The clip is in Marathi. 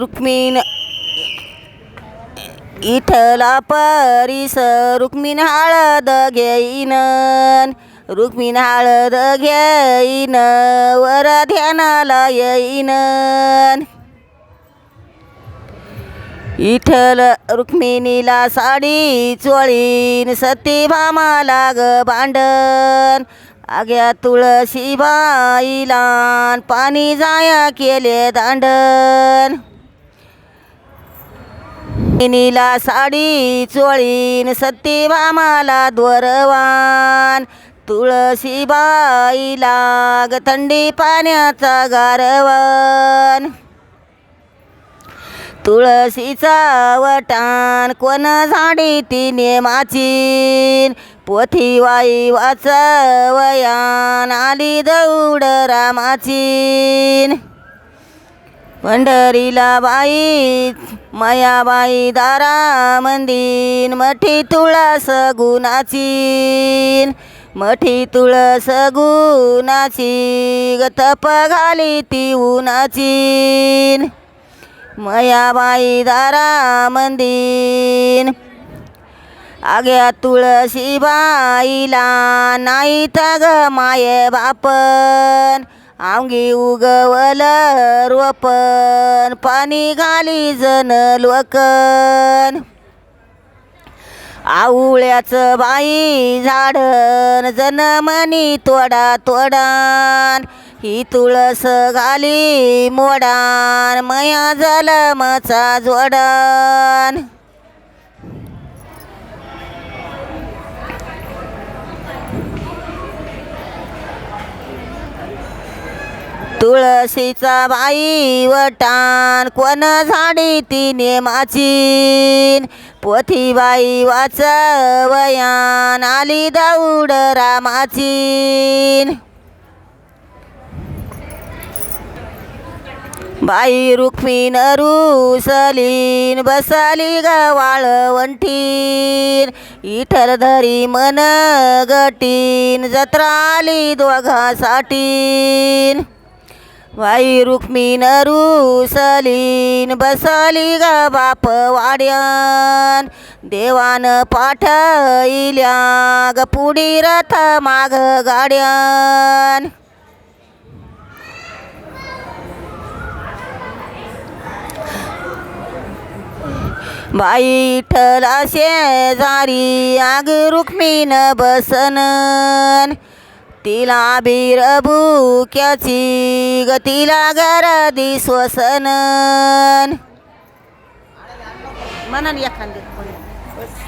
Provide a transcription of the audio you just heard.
रुक्मिण इठला परीस रुक्मिण हळद घेईन. रुक्मिण हळद घेईन वर ध्यानाला येईन. इथल रुक्मिणीला साडी चोळीन सतीभामाला ग भांडण. आग्या तुळशीबाईला पाणी जाया केले दांडण. नीला साडी चोळीन सत्यभामाला द्वरवान. तुळशीबाईला ग थंडी पाण्याचा गारवान. तुळशीचा वटान कोण झाडी ती नेमाचीन पोथीवाई वाचवयान आली दौड रामाचीन. पंढरीला बाई मायाबाई दारा मंदिर मठी तुळस सगुणाची मठी तुळस गुणाची ग तप घाली ती उनाची मयाबाई दारा मंदिर आग्या तुळशी बाईला नाही तग माये बापन. आंगी उगवल रोपन पाणी घाली जन लोकन आवळ्याचं बाई झाडन जनमनी तोडा तोडान. ही तुळस घाली मोडान मया जलमचा जोडान. तुळशीचा बाई वटान कोण झाडी तिने नेमाचीन पोथीबाई वाचवयान आली दौड रामाचीन. बाई रुक्मी रुसलीन बसाली ग वाळवंटीन धरी मन गटीन जत्रा आली दोघासाठीन. वाई रुक्मी रुसलीन बसली ग बाप वाड्यान. देवान पाठइल्या ग पुढी रथ माग गाड्यान. बाई ठला शेजारी आग रुक्मीन बसन. तिला बीर भुक्याची ग तिला गरदी स्वसनन एखादी